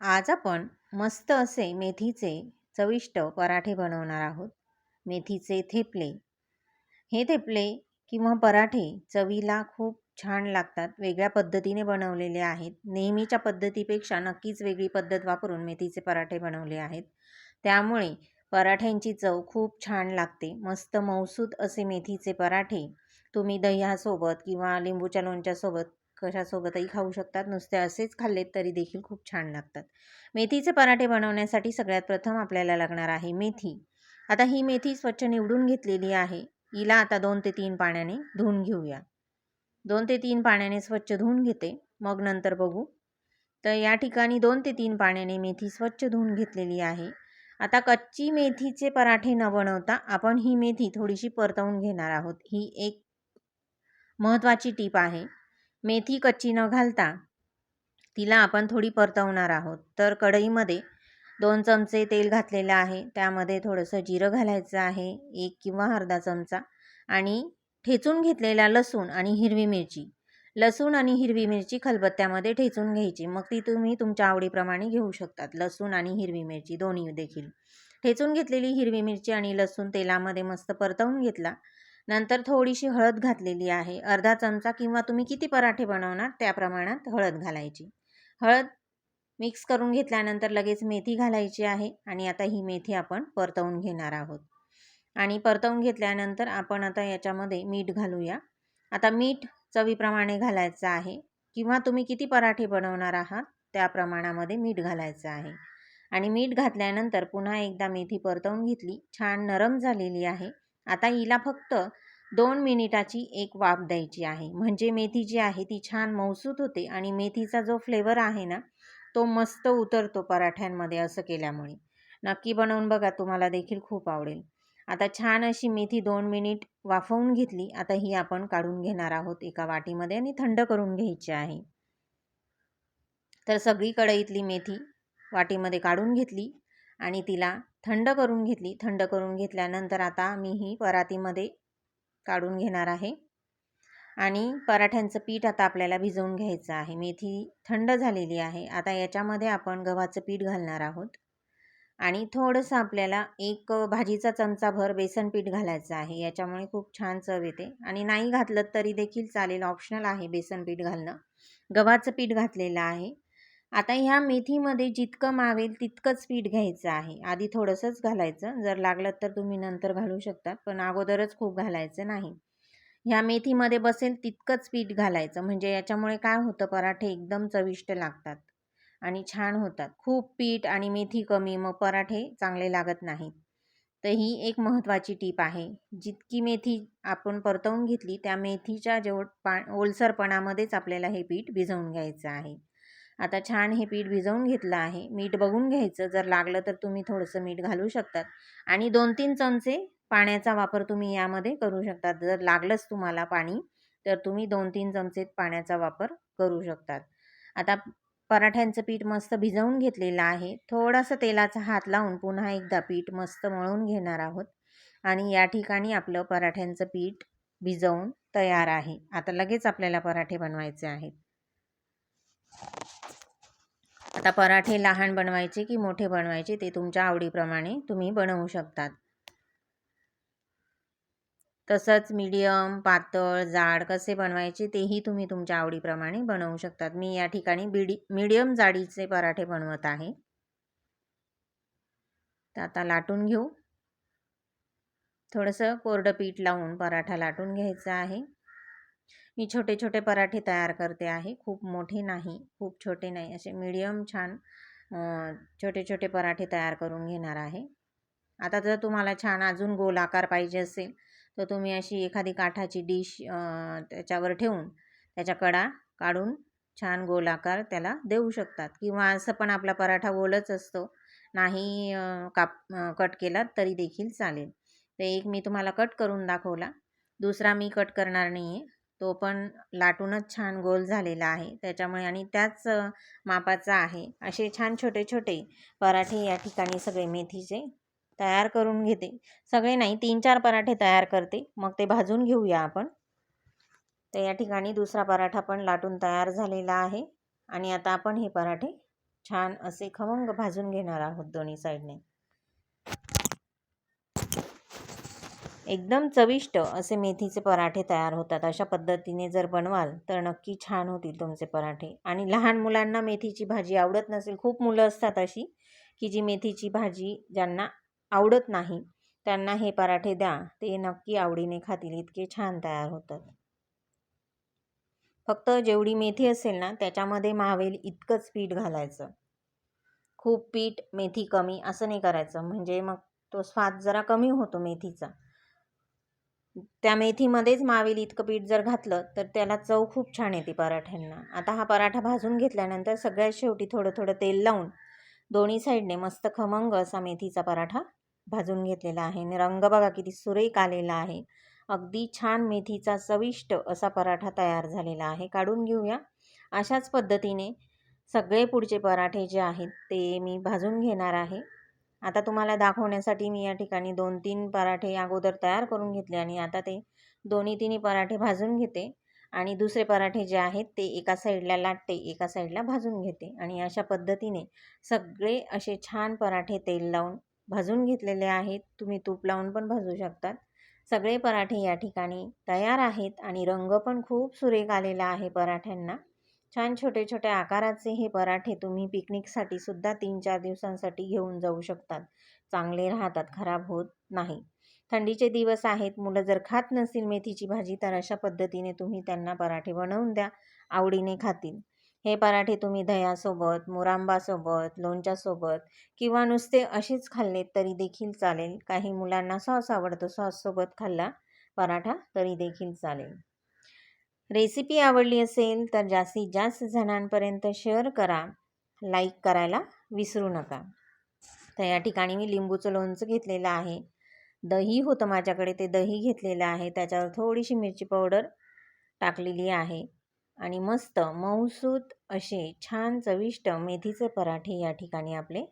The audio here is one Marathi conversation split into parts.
आज आपण मस्त असे मेथीचे चविष्ट पराठे बनवणार आहोत. मेथीचे थेपले. हे थेपले किंवा पराठे चवीला खूप छान लागतात. वेगळ्या पद्धतीने बनवलेले आहेत. नेहमीच्या पद्धतीपेक्षा नक्कीच वेगळी पद्धत वापरून मेथीचे पराठे बनवले आहेत. त्यामुळे पराठ्यांची चव खूप छान लागते. मस्त मौसूद असे मेथीचे पराठे तुम्ही दह्यासोबत किंवा लिंबूच्या लोणच्यासोबत कशासोबतही खाऊ शकतात नुसते असेच खाल्लेत तरी देखील खूप छान लागतात. मेथीचे पराठे बनवण्यासाठी सगळ्यात प्रथम आपल्याला लागणार आहे मेथी. आता ही मेथी स्वच्छ निवडून घेतलेली आहे. हिला आता दोन ते तीन पाण्याने धुवून घेऊया. दोन ते तीन पाण्याने स्वच्छ धुवून घेते. मग नंतर बघू. तर या ठिकाणी दोन ते तीन पाण्याने मेथी स्वच्छ धुवून घेतलेली आहे. आता कच्ची मेथीचे पराठे न बनवता आपण ही मेथी थोडीशी परतवून घेणार आहोत. ही एक महत्त्वाची टीप आहे. मेथी कच्ची न घालता तिला आपण थोडी परतवणार आहोत. तर कढईमध्ये दोन चमचे तेल घातलेलं आहे. त्यामध्ये थोडंसं जिरं घालायचं आहे. एक किंवा अर्धा चमचा. आणि ठेचून घेतलेला लसूण आणि हिरवी मिरची. लसूण आणि हिरवी मिरची खलबत्त्यामध्ये ठेचून घ्यायची. मग ती तुम्ही तुमच्या आवडीप्रमाणे घेऊ शकतात. लसूण आणि हिरवी मिरची दोन्ही देखील. ठेचून घेतलेली हिरवी मिरची आणि लसूण तेलामध्ये मस्त परतवून घेतला. नंतर थोडीशी हळद घातलेली आहे. अर्धा चमचा किंवा तुम्ही किती पराठे बनवणार त्या प्रमाणात हळद घालायची. हळद मिक्स करून घेतल्यानंतर लगेच मेथी घालायची आहे आणि आता ही मेथी आपण परतवून घेणार आहोत. आणि परतवून घेतल्यानंतर आपण आता याच्यामध्ये मीठ घालूया. आता मीठ चवीप्रमाणे घालायचं आहे किंवा तुम्ही किती पराठे बनवणार आहात त्या प्रमाणामध्ये मीठ घालायचं आहे. आणि मीठ घातल्यानंतर पुन्हा एकदा मेथी परतवून घेतली. छान नरम झालेली आहे. आता हिला फक्त दोन मिनिटाची एक वाफ द्यायची आहे. म्हणजे मेथी जी आहे ती छान मौसूत होते आणि मेथीचा जो फ्लेवर आहे ना तो मस्त उतरतो पराठ्यांमध्ये असं केल्यामुळे. नक्की बनवून बघा तुम्हाला देखील खूप आवडेल. आता छान अशी मेथी दोन मिनिट वाफवून घेतली. आता ही आपण काढून घेणार आहोत एका वाटीमध्ये आणि थंड करून घ्यायची आहे. तर सगळी कढईतली मेथी वाटीमध्ये काढून घेतली. आणि तिला थंड करून घेतली. थंड करून घेतल्यानंतर आता मी ही परातीमध्ये काढून घेणार आहे. आणि पराठ्यांचं पीठ आता आपल्याला भिजवून घ्यायचं आहे. मेथी थंड झालेली आहे. आता याच्यामध्ये आपण गव्हाचं पीठ घालणार आहोत. आणि थोडंसं आपल्याला एक भाजीचा चमचाभर बेसन पीठ घालायचं आहे. याच्यामुळे खूप छान चव येते. आणि नाही घातलं तरी देखील चालेल. ऑप्शनल आहे बेसन पीठ घालणं. गव्हाचं पीठ घातलेलं आहे. आता ह्या मेथीमध्ये जितकं मावेल तितकंच पीठ घ्यायचं आहे. आधी थोडंसंच घालायचं. जर लागलं तर तुम्ही नंतर घालू शकता पण अगोदरच खूप घालायचं नाही. ह्या मेथीमध्ये बसेल तितकंच पीठ घालायचं. म्हणजे याच्यामुळे काय होतं पराठे एकदम चविष्ट लागतात आणि छान होतात. खूप पीठ आणि मेथी कमी मग पराठे चांगले लागत नाहीत. तर ही एक महत्त्वाची टीप आहे. जितकी मेथी आपण परतवून घेतली त्या मेथीच्या जेव पा ओलसरपणामध्येच आपल्याला हे पीठ भिजवून घ्यायचं आहे. आता छान हे पीठ भिजवून घेतलं आहे. मीठ बघून घ्यायचं. जर लागलं तर तुम्ही थोडंसं मीठ घालू शकतात. आणि दोन तीन चमचे पाण्याचा वापर तुम्ही यामध्ये करू शकतात. जर लागलंच तुम्हाला पाणी तर तुम्ही दोन तीन चमचे पाण्याचा वापर करू शकतात. आता पराठ्यांचं पीठ मस्त भिजवून घेतलेलं आहे. थोडासा तेलाचा हात लावून पुन्हा एकदा पीठ मस्त मळून घेणार आहोत. आणि या ठिकाणी आपलं पराठ्यांचं पीठ भिजवून तयार आहे. आता लगेच आपल्याला पराठे बनवायचे आहेत. आता पराठे लहान बनवायचे की मोठे बनवायचे ते तुमच्या आवडीप्रमाणे तुम्ही बनवू शकतात. तसंच मीडियम पातळ जाड कसे बनवायचे तेही तुम्ही तुमच्या आवडीप्रमाणे बनवू शकतात. मी या ठिकाणी बिडी मीडियम जाडीचे पराठे बनवत आहे. तर आता लाटून घेऊ. थोडंसं कोरडं पीठ लावून पराठा लाटून घ्यायचा आहे. मी छोटे छोटे पराठे तयार करते आहे. खूप मोठे नाही खूप छोटे नाही असे मीडियम छान छोटे छोटे पराठे तयार करून घेणार आहे. आता जर तुम्हाला छान अजून गोल आकार पाहिजे असेल तर तुम्ही अशी एखादी काठाची डिश त्याच्यावर ठेवून त्याच्या कडा काढून छान गोलाकार त्याला देऊ शकतात. किंवा असं पण आपला पराठा गोलच असतो नाही काप कट केला तरी देखील चालेल. तर एक मी तुम्हाला कट करून दाखवला. दुसरा मी कट करणार नाही आहे तो पण लाटूनच छान गोल झालेला आहे. त्याच्यामुळे आणि त्याच मापाचा आहे. असे छान छोटे छोटे पराठे या ठिकाणी सगळे मेथीचे तयार करून घेते. सगळे नाही तीन चार पराठे तयार करते. मग ते भाजून घेऊया आपण. तर या ठिकाणी दुसरा पराठा पण लाटून तयार झालेला आहे. आणि आता आपण हे पराठे छान असे खमंग भाजून घेणार आहोत दोन्ही साईडने. एकदम चविष्ट असे मेथीचे पराठे तयार होतात. अशा पद्धतीने जर बनवाल तर नक्की छान होतील तुमचे पराठे. आणि लहान मुलांना मेथीची भाजी आवडत नसेल खूप मुलं असतात अशी की जी मेथीची भाजी ज्यांना आवडत नाही त्यांना हे पराठे द्या. ते नक्की आवडीने खातील इतके छान तयार होतात. फक्त जेवढी मेथी असेल ना त्याच्यामध्ये मावेल इतकंच पीठ घालायचं. खूप पीठ मेथी कमी असं नाही करायचं. म्हणजे मग तो स्वाद जरा कमी होतो मेथीचा. त्या मेथीमध्येच मावेल इतकं पीठ जर घातलं तर त्याला चव खूप छान येते पराठ्यांना. आता हा पराठा भाजून घेतल्यानंतर सगळ्यात शेवटी थोडं थोडं तेल लावून दोन्ही साईडने मस्त खमंग असा मेथीचा पराठा भाजून घेतलेला आहे. आणि रंग बघा किती सुरेख आलेला आहे. अगदी छान मेथीचा चविष्ट असा पराठा तयार झालेला आहे. काढून घेऊया. अशाच पद्धतीने सगळे पुढचे पराठे जे आहेत ते मी भाजून घेणार आहे. आता तुम्हाला दाखवण्यासाठी मी या ठिकाणी दोन तीन पराठे अगोदर तयार करून घेतले आणि आता ते दोन्ही तिन्ही पराठे भाजून घेते. आणि दुसरे पराठे जे आहेत ते एका साईडला लाटते एका साईडला भाजून घेते. आणि अशा पद्धतीने सगळे असे छान पराठे तेल लावून भाजून घेतलेले आहेत. तुम्ही तूप लावून पण भाजू शकतात. सगळे पराठे या ठिकाणी तयार आहेत आणि रंग पण खूप सुरेख आलेला आहे पराठ्यांना. छान छोटे छोटे आकाराचे हे पराठे तुम्ही पिकनिकसाठी सुद्धा तीन चार दिवसांसाठी घेऊन जाऊ शकतात. चांगले राहतात खराब होत नाही. थंडीचे दिवस आहेत मुलं जर खात नसतील मेथीची भाजी तर अशा पद्धतीने तुम्ही त्यांना पराठे बनवून द्या आवडीने खातील. हे पराठे तुम्ही दह्यासोबत मुरांबासोबत लोणच्यासोबत किंवा नुसते असेच खाल्लेत तरी देखील चालेल. काही मुलांना सॉस आवडतो सॉससोबत खाल्ला पराठा तरी देखील चालेल. रेसिपी आवडली असेल तर जास्तीत जास्त जणांपर्यंत शेअर करा लाईक करायला विसरू नका. तर या ठिकाणी मी लिंबूचं लोणचं घेतलेलं आहे. दही होतं माझ्याकडे ते दही घेतलेलं आहे. त्याच्यावर थोडीशी मिरची पावडर टाकलेली आहे. आणि मस्त मऊसूत असे छान चविष्ट मेथीचे पराठे या ठिकाणी आपले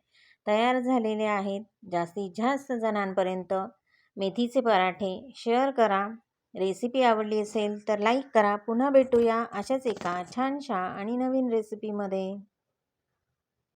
तयार झालेले आहेत. जास्तीत जास्त जणांपर्यंत मेथीचे पराठे शेअर करा. रेसिपी आवडली असेल तर लाईक करा. पुन्हा भेटूया अशाच एका छानशा आणि नवीन रेसिपीमध्ये.